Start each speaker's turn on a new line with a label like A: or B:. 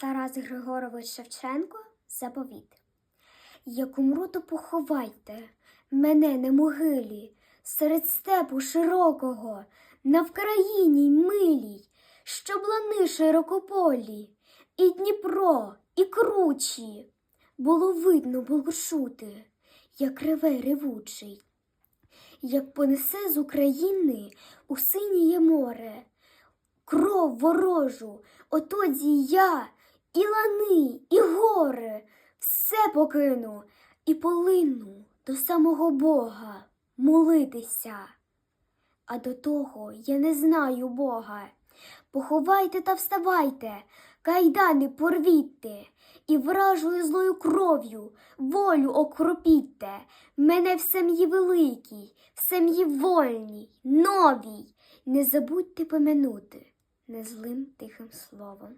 A: Тарас Григорович Шевченко заповіт. Як умру, то поховайте мене на могилі, серед степу широкого, на Вкраїні й милій, щоб лани широкополі, і Дніпро, і кручі. Було видно, було чути, як реве ревучий, як понесе з України у синіє море, кров ворожу, отоді я і лани, і гори, все покину і полину до самого Бога молитися. А до того я не знаю Бога. Поховайте та вставайте, кайдани порвітте, і вражою злою кров'ю волю окропітте, мене в сім'ї великій, в сім'ї вольній, новій. Не забудьте помянути незлим тихим словом.